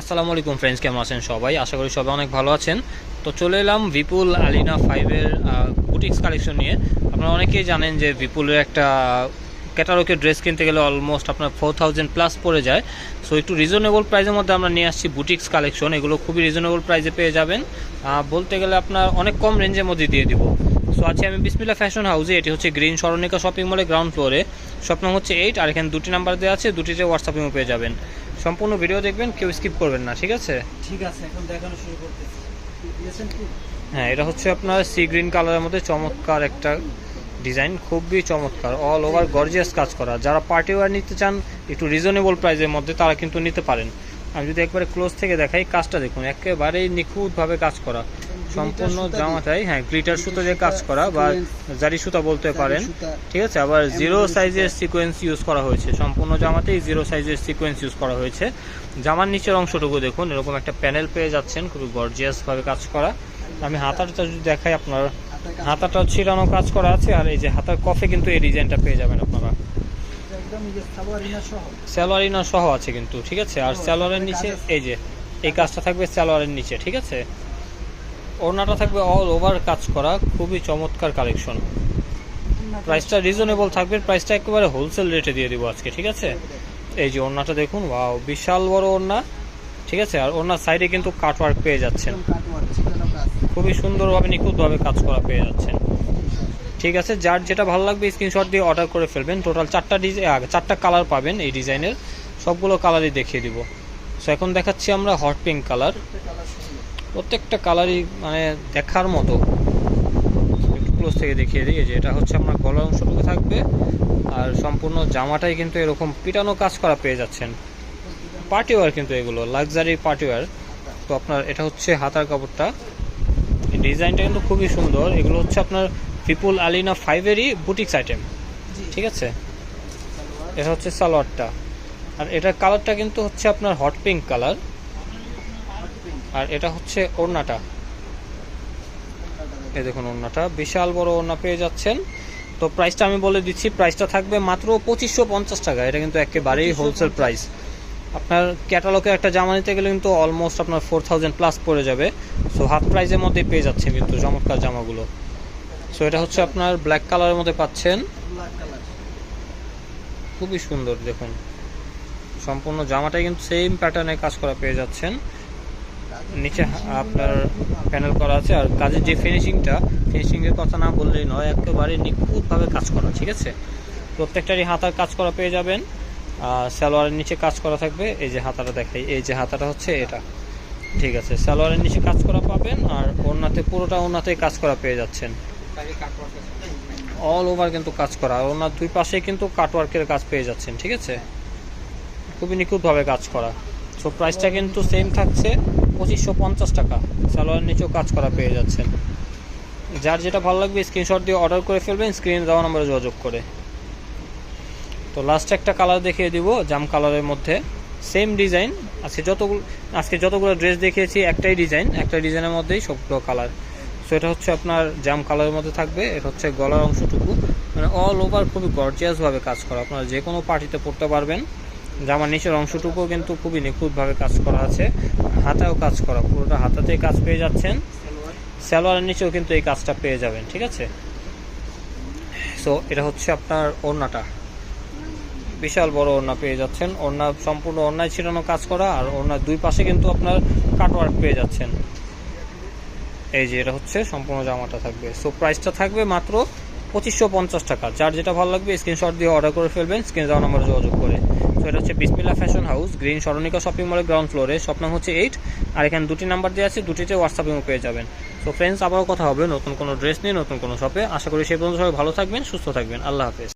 আসসালামু আলাইকুম ফ্রেন্ডস কেমন আছেন সবাই? আশা করি সবাই অনেক ভালো আছেন। তো চলে এলাম বিপুল আলিনা ফাইভের বুটিক্স কালেকশন নিয়ে। আপনারা অনেকেই জানেন যে বিপুলের একটা ক্যাটালগের ড্রেস কিনতে গেলে অলমোস্ট আপনার ফোর থাউজেন্ড প্লাস পড়ে যায়। সো একটু রিজনেবল প্রাইসের মধ্যে আমরা নিয়ে আসছি বুটিক্স কালেকশন এগুলো খুবই রিজনেবল প্রাইসে পেয়ে যাবেন। বলতে গেলে আপনার অনেক কম রেঞ্জের মধ্যে দিয়ে দিব। সো আজকে আমি বিসমিল্লা ফ্যাশন হাউসে এটি হচ্ছে গ্রিন স্মরণিকা শপিং মলের গ্রাউন্ড ফ্লোরে শপ স্বপ্ন হচ্ছে এইট আর এখানে দুটি নাম্বার দেওয়া আছে, দুটিতে হোয়াটসঅ্যাপেও পেয়ে যাবেন। সম্পূর্ণ ভিডিও দেখবেন কেউ স্কিপ করবেন না ঠিক আছে? ঠিক আছে এখন দেখানো শুরু করতেছি। হ্যাঁ এটা হচ্ছে আপনার সি গ্রিন কালারের মধ্যে চমৎকার একটা ডিজাইন খুবই চমৎকার অল ওভার গর্জিয়াস কাজ করা। যারা পার্টি ওয়ার নিতে চান একটু রিজনেবল প্রাইসের মধ্যে তারা কিন্তু নিতে পারেন। আমি যদি একবারে ক্লোজ থেকে দেখাই কাজটা দেখুন একেবারেই নিখুঁতভাবে কাজ করা। সম্পূর্ণ জামাটাই হ্যাঁ গ্লিটার সুতো দিয়ে কাজ করা বা জারি সুতা বলতে পারেন। ঠিক আছে আবার জিরো সাইজের সিকোয়েন্স ইউজ করা হয়েছে। সম্পূর্ণ জামাতেই জিরো সাইজের সিকোয়েন্স ইউজ করা হয়েছে। জামার নিচের অংশটুকু দেখুন এরকম একটা প্যানেল পেয়ে যাচ্ছেন খুবই গর্জিয়াস ভাবে কাজ করা। আমি হাতাটা যদি দেখাই আপনার হাতাটা ছিলানো কাজ করা আছে আর এই যে হাতার কফে কিন্তু এই ডিজাইনটা পেয়ে যাবেন আপনারা। স্যালোয়ারিনা সহ। আছে কিন্তু ঠিক আছে? আর স্যালোয়ারের নিচে এই যে এই কাজটা থাকবে স্যালোয়ারের নিচে ঠিক আছে? ওড়নাটা থাকবে অল ওভার কাজ করা, খুবই চমৎকার কালেকশন প্রাইসটা রিজনেবল থাকবে প্রাইসটা একেবারে হোলসেল রেটে দিয়ে দিব আজকে, ঠিক আছে? এই যে ওড়নাটা দেখুন ওয়াও বিশাল বড় ওড়না, ঠিক আছে? আর ওড়নার সাইডে কিন্তু কাটওয়ার্ক পেয়ে যাচ্ছেন। খুবই সুন্দরভাবে, নিখুঁতভাবে কাজ করা পেয়ে যাচ্ছেন। ঠিক আছে? যার যেটা ভালো লাগবে স্ক্রিনশট দিয়ে অর্ডার করে ফেলবেন। টোটাল চারটা ডিজাইন চারটা কালার পাবেন এই ডিজাইনের সবগুলো কালারই দেখিয়ে দিব। সো এখন দেখাচ্ছি আমরা হট পিঙ্ক কালার প্রত্যেকটা কালারই মানে দেখার মতো। একটু ক্লোজ থেকে দেখিয়ে দিই যে এটা হচ্ছে আপনার গলার অংশটুকু থাকবে আর সম্পূর্ণ জামাটাই কিন্তু এরকম পিটানো কাজ করা পেয়ে যাচ্ছেন। পার্টি ওয়ার কিন্তু এগুলো লাক্সারি পার্টিওয়ার তো আপনার এটা হচ্ছে হাতার কাপড়টা। ডিজাইনটা কিন্তু খুবই সুন্দর। এগুলো হচ্ছে আপনার পিপুল আলিনা ফাইভেরই বুটিক্স আইটেম ঠিক আছে? এটা হচ্ছে সালোয়ারটা। আর এটার কালারটা কিন্তু হচ্ছে আপনার হট পিঙ্ক কালার আর এটা হচ্ছে ওড়নাটা। এই দেখুন ওড়নাটা। বিশাল বড় ওড়না পেয়ে যাচ্ছেন। তো প্রাইসটা আমি বলে দিচ্ছি প্রাইসটা থাকবে মাত্র পঁচিশশো পঞ্চাশ টাকা। এটা কিন্তু একেবারেই হোলসেল প্রাইস আপনার ক্যাটালগে একটা জামা নিতে গেলে কিন্তু অলমোস্ট আপনার ফোর থাউজেন্ড প্লাস পড়ে যাবে। সো হাফ প্রাইসের মধ্যে পেয়ে যাচ্ছে কিন্তু চমৎকার জামাগুলো। সো এটা হচ্ছে আপনার ব্ল্যাক কালারের মধ্যে পাচ্ছেন। খুবই সুন্দর দেখুন। সম্পূর্ণ জামাটাই কিন্তু সেম প্যাটার্নে কাজ করা পেয়ে যাচ্ছেন। নিচে আপনার প্যানেল করা আছে। আর কাজের যে ফিনিশিংটা ফিনিশিংয়ের কথা না বললেই নয়, একেবারে নিখুঁতভাবে কাজ করা, ঠিক আছে? প্রত্যেকটারই হাতার কাজ করা পেয়ে যাবেন। সালোয়ারের নিচে কাজ করা থাকবে। এই যে হাতাটা দেখাই, এই যে হাতাটা হচ্ছে এটা। ঠিক আছে, সালোয়ারের নিচে কাজ করা পাবেন, আর ওড়নাতে, পুরোটা ওড়নাতেই কাজ করা পেয়ে যাচ্ছেন। অল ওভার কিন্তু কাজ করা ওনার দুই পাশে কিন্তু কাটওয়ার্কের কাজ পেয়ে যাচ্ছেন, ঠিক আছে? খুবই নিখুঁতভাবে কাজ করা। সো প্রাইসটা কিন্তু সেম থাকছে। পঁচিশশো পঞ্চাশ টাকা। সালোয়ার নিচেও কাজ করা পেয়ে যাচ্ছেন। যার যেটা ভালো লাগবে স্ক্রিনশট দিয়ে অর্ডার করে ফেলবেন স্ক্রিনে দেওয়া নম্বরে যোগাযোগ করে। তো লাস্ট একটা কালার দেখিয়ে দিব, জাম কালারের মধ্যে। সেম ডিজাইন আজকে যতগুলো আজকে যতগুলো ড্রেস দেখিয়েছি, একটাই ডিজাইন একটা ডিজাইনের মধ্যেই সবগুলো কালার সো এটা হচ্ছে আপনার জাম কালারের মধ্যে থাকবে, এটা হচ্ছে গলার অংশটুকু। মানে অল ওভার খুবই গর্জিয়াসভাবে কাজ করা, আপনারা যে কোনো পার্টিতে পড়তে পারবেন। জামার নিচের অংশটুকুও কিন্তু খুবই নিখুঁতভাবে কাজ করা আছে। হাতাও কাজ করা, পুরোটা হাতাতেই কাজ পেয়ে যাচ্ছেন। সালোয়ার সালোয়ারের নিচেও কিন্তু এই কাজটা পেয়ে যাবেন, ঠিক আছে? সো এটা হচ্ছে আপনার ওড়নাটা। বিশাল বড় ওড়না পেয়ে যাচ্ছেন। ওড়না সম্পূর্ণ ওড়নায় ছিটানো কাজ করা, আর ওড়নার দুই পাশে কিন্তু আপনার কাটওয়ার্ক পেয়ে যাচ্ছেন। এই যে, এটা হচ্ছে সম্পূর্ণ জামাটা থাকবে। সো প্রাইসটা থাকবে মাত্র পঁচিশশো পঞ্চাশ টাকা। যার যেটা ভালো লাগবে স্ক্রিনশট দিয়ে অর্ডার করে ফেলবেন স্ক্রিন দেওয়া নম্বরে যোগাযোগ করে। তো এটা হচ্ছে Bismillah fashion house green Smaranika shopping মলের গ্রাউন্ড ফ্লোরে শপ নাম হচ্ছে এইট আর এখানে দুটি নাম্বার দেওয়া আছে, দুটিতে হোয়াটসঅ্যাপেও পেয়ে যাবেন। সো ফ্রেন্ডস আবারও কথা হবে। নতুন কোনো ড্রেস নিয়ে, নতুন কোনো শপে আশা করি সেই পর্যন্ত সবাই ভালো থাকবেন, সুস্থ থাকবেন। আল্লাহ হাফেজ।